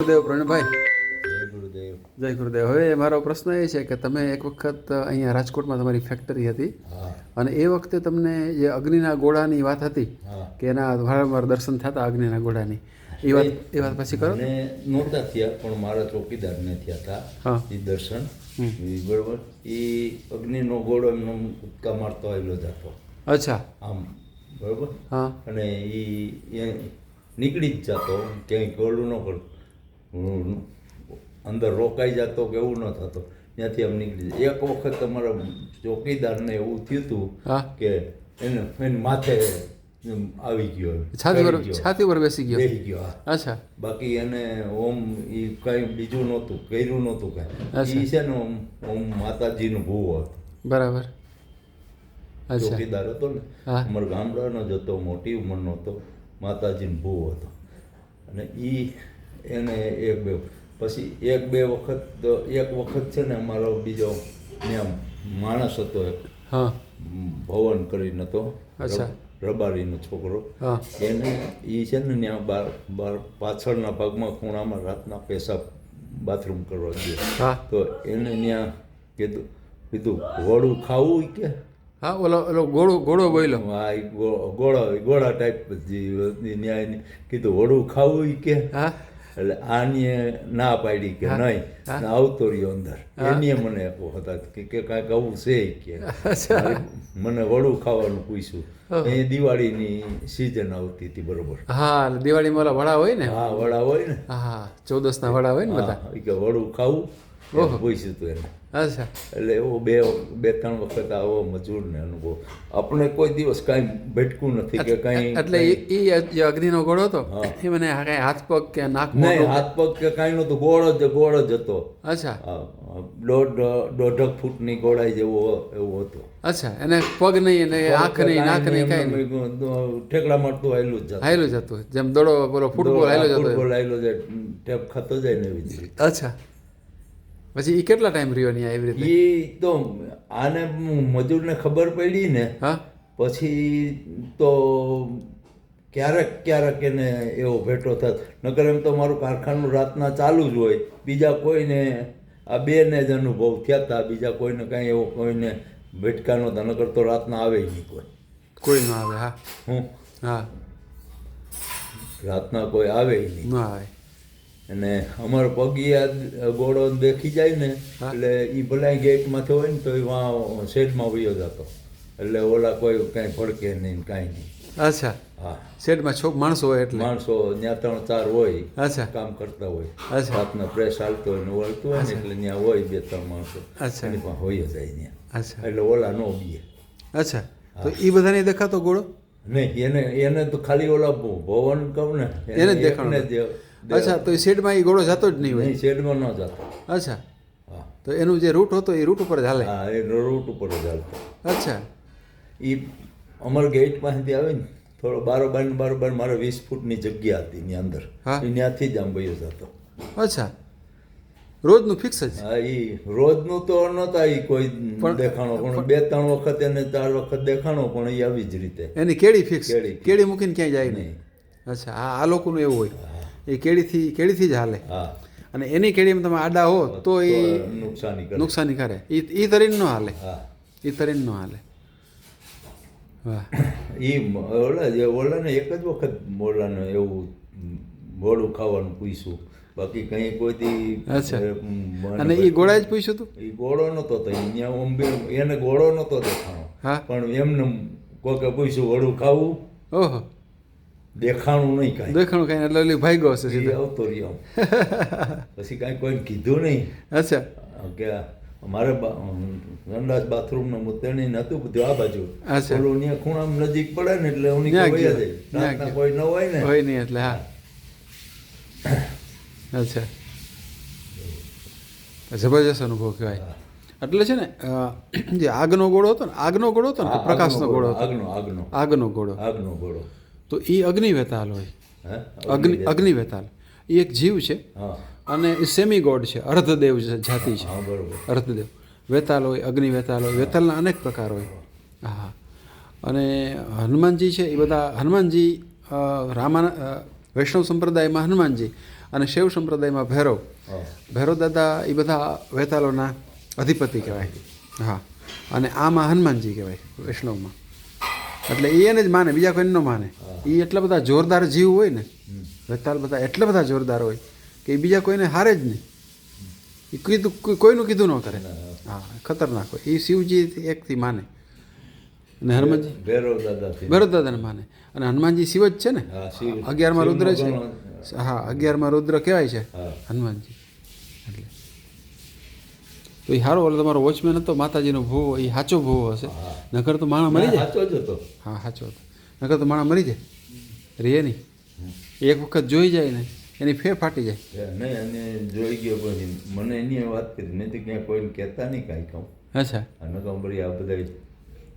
ગુરુદેવ પ્રવીણભાઈ. જય ગુરુદેવ. હવે મારો પ્રશ્ન એ છે કે તમે એક વખત અહીંયા રાજકોટમાં તમારી ફેક્ટરી હતી અને એ વખતે તમને જે અગ્નિના ગોળાની વાત હતી કે એના વારંવાર દર્શન થતા અગ્નિના ગોળાની એ વાત એ વાત પછી કરો નહોતા થયા પણ મારા ચોકીદારને થયા હતા એ દર્શન. બરોબર. એ અગ્નિનો ગોળો એમનો કૂદકા મારતો આવેલો જતો અચ્છા. આમ બરોબર? હા. અને એ નીકળી જ જતો ક્યાંય ગોળું ન હું અંદર રોકાઈ જતો કે એવું ન થતો. ત્યાંથી આમ નીકળી જાય. એક વખત તમારા ચોકીદારને એવું થયું હતું કે એને એને માથે આવી ગયો. છાતી પર છાતી પર બેસી ગયો. બેસી ગયો અચ્છા. બાકી એને ઓમ એ કઈ બીજું નહોતું કર્યું નહોતું. કાંઈ. એ છે ને ઓમ ઓમ માતાજીનું ભૂવો હતો. બરાબર. ચોકીદાર હતો ને. અમારા ગામડાનો જ હતો મોટી ઉંમરનો હતો માતાજીનો ભૂવો હતો. અને એ એને એક બે પછી એક બે વખત તો એક વખત છે ને અમારો બીજો ત્યાં માણસ હતો એક. હા. ભવન કરીને હતો. રબારીનો છોકરો. હા. એને એ છે ને ત્યાં બાર બાર પાછળના ભાગમાં ખૂણામાં રાતના પેશાબ બાથરૂમ કરવા ગયો. હા. તો એને ત્યાં કીધું કીધું ઘોડું ખાવું કે? હા ઓલો ઓલો ગોળો ગોળો બોલ્યો આ ગોળો ગોળા ટાઈપ ન્યાય કીધું ઘોડું ખાવું કે? હા. એટલે આને ના પાડી કે નહીં આવતો રહ્યો અંદર. એને મને હતા કે કાંઈક આવું છે કે. મને વડું ખાવાનું પૂછ્યું. એ દિવાળીની સિઝન આવતી હતી બરોબર. હા દિવાળીમાં વડા હોય ને? હા વડા હોય ને. હા ચૌદસ ચૌદસના વડા હોય ને બધા? કે વડું ખાવું પૂછ્યું હતું એને. એટલે એવો બે બે ત્રણ વખત આવો મજૂરને અનુભવ. આપણે કોઈ દિવસ કાંઈ ભટકું નથી કે કાંઈ એટલે એ જે અગ્નિનો ગોળો હતો. એ મને કાંઈ હાથ પગ કે નાક નહીં હાથ પગ કે કાંઈ નહોતું ગોળો જ ગોળો જ હતો. અચ્છા. દોઢ દોઢક ફૂટની ગોળાઈ જેવો એવો હતો. અચ્છા એને પગ નહીં એને આંખ નહીં નાક નહીં કાંઈ ઠેકડા મારતું આયેલું જ હાયલું જતું જેમ દોડો બોલો ફૂટબોલ હાયલો જતો ફૂટબોલ આવેલો જાય ટેપ ખાતો જાય ને એવી અચ્છા. પછી એ કેટલા ટાઈમ રહ્યો નહીં એવી રીતે? એ તો આને મજૂરને ખબર પડી ને હા. પછી તો ક્યારેક ક્યારેક એને એવો ભેટો થતો નકર એમ તો મારું કારખાનું રાતના ચાલુ જ હોય. બીજા કોઈને આ બેને જ અનુભવ થયા હતા બીજા કોઈને કાંઈ એવો કોઈને ભેટકા નહોતા નકર તો રાતના આવે નહીં કોઈ. કોઈ ન આવે હા. હું? હા. રાતના કોઈ આવે નહીં. ના આવે. અને અમારો પગી આ ગોળો દેખી જાય ને એટલે એ ભલાઈ ગેટમાંથી હોય ને તો એ વાં શેડમાં વયો જતો. એટલે ઓલા કોઈ કાંઈ ભડકે નહીં કાંઈ નહીં. અચ્છા. હા. શેડમાં છોક માણસો હોય એટલે. માણસો ત્યાં ત્રણ ચાર હોય અચ્છા. કામ કરતા હોય. અચ્છા. રાતના પ્રેસ હાલતો હોય ને વળતું હોય ને એટલે ત્યાં હોય બે ત્રણ માણસો. અચ્છા. એની પણ હોય જાય ત્યાં અચ્છા. એટલે ઓલા નો બીએ અચ્છા. તો એ બધાને દેખાતો ગોળો? નહીં એને એને તો ખાલી ઓલા ભવન કહું ને એને દેખાણો. અચ્છા તો એ શેડમાં એ ઘોડો જતો જ નહીં હોય? નહીં શેડમાં ન જતો. અચ્છા. તો એનું જે રૂટ હતો એ રૂટ ઉપર ચાલે હા એ રૂટ ઉપર જ હાલતો અચ્છા. એ અમર ગેટ પાસેથી આવે ને થોડો બારોબાર ને બારોબાર મારે વીસ ફૂટની જગ્યા હતી એની અંદર. ત્યાંથી જ આમ વયો જતો. અચ્છા. રોજનું ફિક્સ જ? હા એ રોજનું તો નહોતા એ કોઈ દેખાણો પણ બે ત્રણ વખત એને ચાર વખત દેખાણો પણ એ આવી જ રીતે. એની કેળી ફિક્સ કેળી. મૂકીને ક્યાંય જાય નહીં. નહીં? અચ્છા હા આ લોકોનું એવું હોય. એ કેળીથી કેળીથી જ હાલે. હા. અને એની કેળીમાં તમે આડા હો તો એ નુકસાની કરે. નુકસાની કરે. એ એ તરીને ન હાલે. હા. એ તરીને ન હાલે. એ ઓલા જે ઓલાને એક જ વખત ઓલાને એવું મોડું ખાવાનું પૂછ્યું. બાકી કંઈ કોઈથી અચ્છા. અને એ ગોળા જ પૂછ્યું હતું એ ગોળો નહોતો તો અહીંયા એને ગોળો નહોતો દેખાણો. હા. પણ એમને કોકે પૂછ્યું વડું ખાવું? ઓહો. દેખાણું નહીં કાંઈ. દેખાણું કાંઈ એટલે ઓલી ભાઈ ગયો છે સીધો. આવતો રહ્યો. પછી કાંઈ કોઈને કીધું નહીં. અચ્છા. કે મારે બા- સંડાસ બાથરૂમનું મુતેણી ને બધું આ બાજુ. અચ્છા. ત્યાં ખૂણા નજીક પડે ને એટલે હું નીકળી. કોઈ ન હોય ને. હોય નહીં એટલે હા. અચ્છા. જબરજસ્ત અનુભવ કહેવાય. એટલે છે ને જે આગનો ગોળો હતો ને આગનો ગોળો હતો ને પ્રકાશનો ગોળો હતો? આગનો આગનો. આગનો ગોળો. આગનો ઘોડો તો એ અગ્નિ વેતાલ હોય અગ્નિ અગ્નિ વેતાલ એ એક જીવ છે અને એ સેમી ગોડ છે અર્ધદેવ જાતિ છે. અર્ધદેવ. વેતાલ હોય અગ્નિ વેતાલ હોય વેતાલના અનેક પ્રકાર હોય. હા અને હનુમાનજી છે એ બધા હનુમાનજી અ, રામા વૈષ્ણવ સંપ્રદાયમાં હનુમાનજી અને શૈવ સંપ્રદાયમાં ભૈરવ. ભૈરવ દાદા એ બધા વેતાલોના અધિપતિ કહેવાય. હા. અને આમાં હનુમાનજી કહેવાય વૈષ્ણવમાં. એટલે એને જ માને બીજા કોઈ ન માને. એ એટલા બધા જોરદાર જીવ હોય ને વેતાલ બધા એટલા બધા જોરદાર હોય કે એ બીજા કોઈને હારે જ નહીં. એ કીધું કોઈનું કીધું ન કરે. હા. ખતરનાક હોય. એ શિવજી એકથી માને. અને હનુમાનજી ભૈરવ દાદાને માને. અને હનુમાનજી શિવ જ છે ને? અગિયારમાં રુદ્ર છે. હા અગિયારમાં રુદ્ર કહેવાય છે હનુમાનજી. એટલે. તો એ સારો ઓલો તમારો વોચમેન હતો માતાજીનો ભૂવો એ સાચો ભૂવો હશે. નકર તો માણસ મરી જાય. સાચો જ હતો. હા સાચો હતો. નકર તો માણસ મરી જાય. રે નહીં. એક વખત જોઈ જાય ને એની ફે ફાટી જાય. નહીં અને જોઈ ગયો પછી મને એની વાત કરી નહીં તો ક્યાં કોઈને કહેતા નહીં કાંઈ કહું. અચ્છા. અને કંપરી આ બધા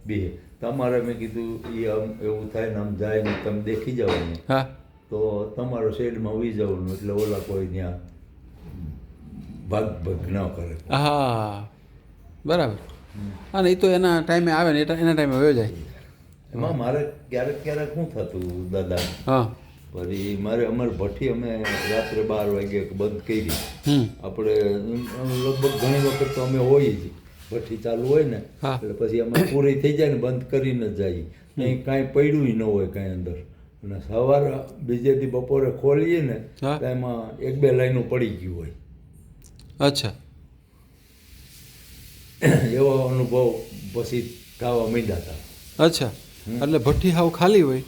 બે. તમારે મેં કીધું એ આમ એવું થાય ને આમ જાય ને તમે દેખી જાઓ ને હા. તો તમારો શેડમાં ઉઈ જવાનું એટલે ઓલા કોઈ ત્યાં ભાગ ભાગ ન કરે. હા. બરાબર. અને એ તો એના ટાઈમે આવે ને એના ટાઈમે વયો જાય. એમાં મારે ક્યારેક ક્યારેક શું થતું દાદા? હા. પછી મારે અમારે ભઠ્ઠી અમે રાત્રે બાર વાગે બંધ કરી. હમ. આપણે લગભગ ઘણી વખત તો અમે હોઈએ જ. ભઠ્ઠી ચાલુ હોય ને. એટલે પછી અમે પૂરી થઈ જાય ને બંધ કરીને જ જઈએ કંઈ કાંઈ પડ્યું ન હોય કાંઈ અંદર. અને સવારે બીજે દી બપોરે ખોલીએ ને. તો એમાં એક બે લાઈનો પડી ગયું હોય. અચ્છા. એવો અનુભવ પછી થવા માંડ્યા હતા. અચ્છા. એટલે ભઠ્ઠી હાવ ખાલી હોય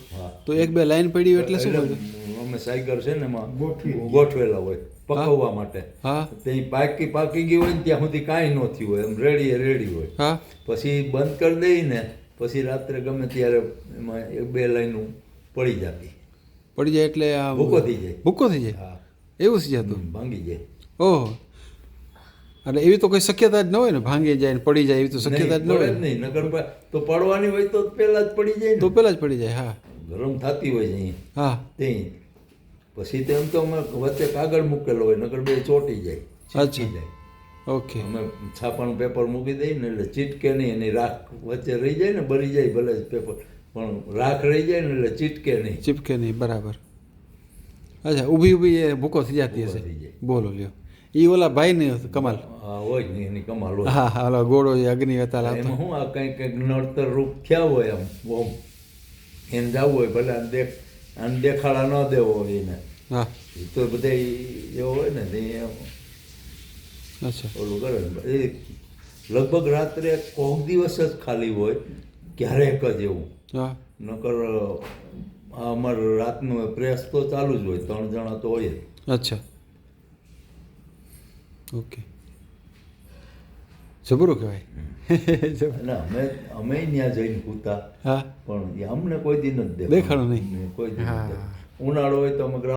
તો એક બે લાઈન પડી હોય એટલે શું એટલે અમે સાયકલ છે ને એમાં ગોઠવેલા હોય પકવવા માટે. હા. તે પાકી પાકી ગઈ હોય ને ત્યાં સુધી કાંઈ ન થયું હોય એમ રેડી રેડી હોય. હા. પછી બંધ કરી દઈને પછી રાત્રે ગમે ત્યારે એમાં એક બે લાઈન પડી જતી. પડી જાય એટલે આ ભૂકો થઈ જાય. ભૂકો થઈ જાય? હા. એવું જ જતું? ભાંગી જાય. ઓહો. એટલે એવી તો કોઈ શક્યતા જ ન હોય ને ભાંગી જાય ને પડી જાય એવી તો શક્યતા જ ન હોય નહીં નગર તો પડવાની હોય તો પહેલા જ પડી જાય તો પહેલાં જ પડી જાય હા. ગરમ થતી હોય છે હા. તે પછી તેમ તો અમે વચ્ચે કાગળ મૂકેલો હોય નગર બે ચોટી જાય અચ્છા. જાય. ઓકે. અમે છાપાનું પેપર મૂકી દઈએ ને એટલે ચીટકે નહીં એની રાખ વચ્ચે રહી જાય ને બળી જાય ભલે જ પેપર પણ રાખ રહી જાય ને એટલે ચીટકે નહીં. ચીપકે નહીં બરાબર. અચ્છા ઊભી ઊભી એ ભૂકો થઈ જતી હશે. જાય. બોલો લ્યો. એ ઓલા ભાઈ ને કમાલ. હોય ને એની કમાલ હોય. હા ઓલા ગોળો એ અગ્નિ હતા. એમાં શું આ કંઈક કંઈક નડતર રૂપ થયા હોય આમ બહુ એને જવું હોય ભલે આને દેખ આને દેખાડા ન દેવો હોય એને. હા. એ તો બધા એવો હોય ને તે એમ. અચ્છા. ઓલું કરે એ લગભગ રાત્રે કોક દિવસ જ ખાલી હોય ક્યારેક જ એવું. હા. નકર અમારે રાતનું પ્રેસ તો ચાલુ જ હોય ત્રણ જણા તો હોય જ. અચ્છા. ઓકે જબરું કહેવાય જબર. અને અમે અમે ત્યાં જઈને કૂતા હા પણ અમને કોઈ દિન જ દેખાણું નહીં. કોઈ દિન હા. ઉનાળો હોય તો અમે